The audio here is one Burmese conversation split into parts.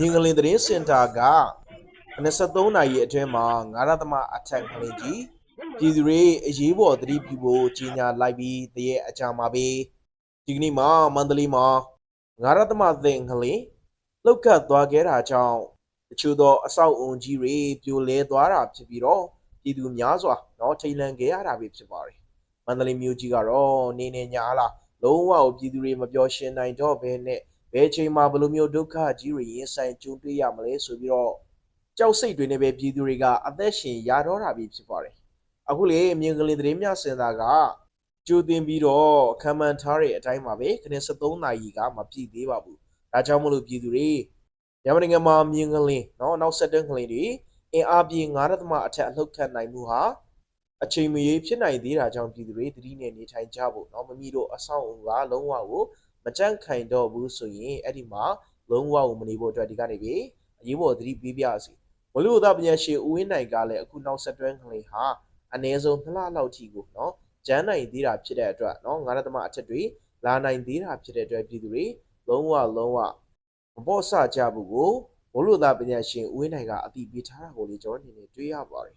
မြင်းကလင်သတင်းစင်တာက23နာရီအတွင်းမှာ9ရသမအထက်ကလေးကြီးပြည်သူတွေအရေးပေါ်သတိပြုဖို့ကြီးညာလိုက်ပြီးတရဲ့အကြမှာပဲဒီကနေ့မှာမန္တလေးမှာ9ရသမသင်ကလေးလောက်ကတ်သွားခဲ့တာကြောင့်တချို့သောအဆောက်အုံကြီးတွေပြိုလဲသွားတာဖြစ်ပြီးတော့ပြည်သူများစွာတော့ထိတ်လန့်ခဲ့ရတာပဲဖြစ်ပါတယ်မန္တလေးမြို့ကြီးကတော့နေနေညာလားလုံးဝကိုပြည်သူတွေမပြောရှင်းနိုင်တော့ဘဲနဲ့ ဘယ်ချိန်မှာဘယ်လိုမျိုးဒုက္ခကြီးတွေရင်ဆိုင်ကြုံတွေ့ရမလဲဆိုပြီးတော့ကြောက်စိတ်တွေနဲ့ပဲပြည်သူတွေကအသက်ရှင်ရတော့တာပြီးဖြစ်ပါတယ်။အခုလေမြင်ကလေးသတင်းများစင်တာကကြိုတင်ပြီးတော့ခံမှန်ထားတဲ့အတိုင်းပါပဲခနဲ့73နာရီကမပြည့်သေးပါဘူး။ဒါကြောင့်မလို့ပြည်သူတွေမြန်မာနိုင်ငံမှာမြင်ကလေးနော်နောက်ဆက်တွဲကလေးတွေအင်အားပြင်း9.5အထက်အလောက်ခံနိုင်မှုဟာအချိန်မီဖြစ်နိုင်သေးတာကြောင့်ပြည်သူတွေသတိနဲ့နေထိုင်ကြဖို့နော်မမီတို့အဆောင်အုံကလုံးဝကို ကြန့်ခိုင်တော့ဘူးဆိုရင်အဲ့ဒီမှာလုံးဝမနေဖို့အတွက်ဒီကနေပြီးအရေးပေါ်သတိပေးပြစီဝလူသားပညာရှင်ဦးဝင်းနိုင်ကလည်းအခုနောက်ဆက်တွဲကလေးဟာအနည်းဆုံး2လလောက်ထိကိုနော်ကျန်းနိုင်သေးတာဖြစ်တဲ့အတွက်နော်ငါးရသမအထက်တွေလာနိုင်သေးတာဖြစ်တဲ့အတွက်ပြည်သူတွေလုံးဝလုံးဝမပေါ့ဆကြဘူးကိုဝလူသားပညာရှင်ဦးဝင်းနိုင်ကအတိပေးထားတာကိုလေကျွန်တော်အနေနဲ့တွေးရပါတယ်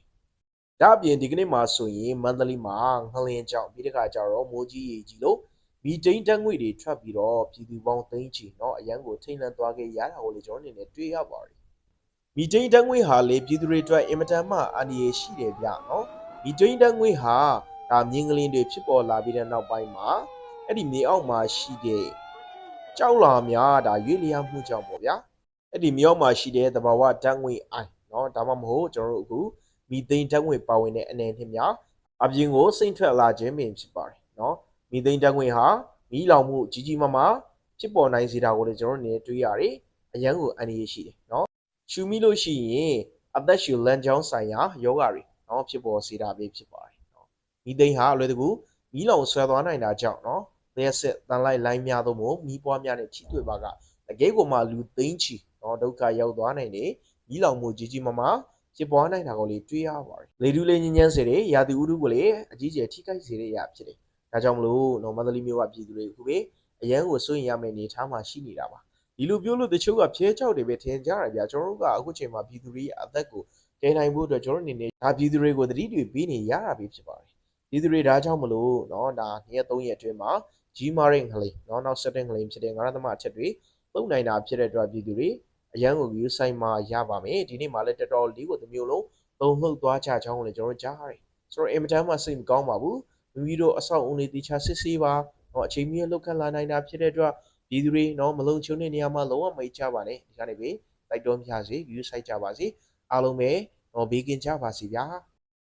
ဒါအပြင်ဒီကနေ့မှာဆိုရင်မန္တလေးမှာငလင်ကြောင့်ပြီးတခါကြတော့မိုးကြီးရေကြီးလို့ မီတိန်တက်ငွေတွေထွက်ပြီးတော့ပြည်သူပေါင်းသိန်းချီเนาะအရန်ကိုထိတ်လန့်သွားခဲ့ရတာကိုလေကျွန်တော်အနေနဲ့တွေ့ရပါတယ်မီတိန်တက်ငွေဟာလေပြည်သူတွေအတွက်အင်မတန်မှအန္တရာယ်ရှိတယ်ဗျเนาะမီတိန်တက်ငွေဟာဒါမြင်းကလေးတွေဖြစ်ပေါ်လာပြီးတဲ့နောက်ပိုင်းမှာအဲ့ဒီမြေအောက်မှာရှိတဲ့ကြောက်လာများဒါရွေ့လျားမှုကြောင့်ပေါ့ဗျာအဲ့ဒီမြေအောက်မှာရှိတဲ့သဘာဝတက်ငွေအိုင်เนาะဒါမှမဟုတ်ကျွန်တော်တို့အခုမီတိန်တက်ငွေပါဝင်တဲ့အနေနဲ့များအပြင်ကိုစိမ့်ထွက်လာခြင်းပင်ဖြစ်ပါတယ်เนาะ မီသိန်းတန်းခွင်ဟာမီးလောင်မှုကြီးကြီးမားမားဖြစ်ပေါ်နိုင်စေတာကိုလည်းကျွန်တော်တို့နေတွေ့ရတယ်။အရန်ကိုအန္တရာယ်ရှိတယ်နော်။ရှူမိလို့ရှိရင်အသက်ရှူလမ်းကြောင်းဆိုင်ရာယောဂတွေနော်ဖြစ်ပေါ်စေတာပဲဖြစ်ပါတယ်နော်။မီသိန်းဟာအလွယ်တကူမီးလောင်ဆွဲသွားနိုင်တာကြောင့်နော်။လျှက်စစ်တန်လိုက်လိုင်းများသောမို့မီးပွားများနဲ့ထိတွေ့ပါကတကယ်ကိုမှလူသိန်းချီနော်ဒုက္ခရောက်သွားနိုင်တယ်။မီးလောင်မှုကြီးကြီးမားမားဖြစ်ပွားနိုင်တာကိုလေတွေ့ရပါတယ်။လေတူးလေးညဉ့်ညမ်းစေတဲ့ရာသီဥတုကိုလေအကြီးကျယ်ထိခိုက်စေတဲ့အရာဖြစ်တယ်။ ဒါကြောင့်မလို့နော်မန္တလေးမြို့ကပြည်သူတွေအခုပဲအရန်ကိုစိုးရင်ရမယ့်အနေအထားမှာရှိနေတာပါဒီလိုပြောလို့တချို့ကဖြဲချောက်တွေပဲထင်ကြရဗျာကျွန်တော်တို့ကအခုချိန်မှာပြည်သူတွေရဲ့အသက်ကိုကယ်နိုင်ဖို့အတွက်ကျွန်တော်အနေနဲ့ဒါပြည်သူတွေကိုသတိတွေပေးနေရတာပဲဖြစ်ပါတယ်ပြည်သူတွေဒါကြောင့်မလို့နော်ဒါနေ့ရက်3ရက်အတွင်းမှာကြီးမားတဲ့ငလေးနော်နောက်ဆက်တဲ့ငလေးဖြစ်တဲ့ငါးသမအချက်တွေသုံးနိုင်တာဖြစ်တဲ့အတွက်ပြည်သူတွေအရန်ကို view site မှာရပါမယ်ဒီနေ့မှာလည်းတော်တော်လေးကိုတစ်မျိုးလုံးသုံးလှုပ်သွားကြကြောင်းကိုလည်းကျွန်တော်ကြားရတယ်ဆိုတော့အင်မတန်မှစိတ်မကောင်းပါဘူး မိမိတို့အဆောက်အုံတွေတေချာစစ်ဆေးပါเนาะအချိန်မီလောက်ခတ်လာနိုင်တာဖြစ်တဲ့အတွက်ပြည်သူတွေเนาะမလုံခြုံတဲ့နေရာမှာလုံးဝမိတ်ချပါနဲ့ဒီကနေပဲတိုက်တွန်းပြစေ view site ကြပါစေအားလုံးပဲเนาะဘေးကင်းကြပါစေဗျာ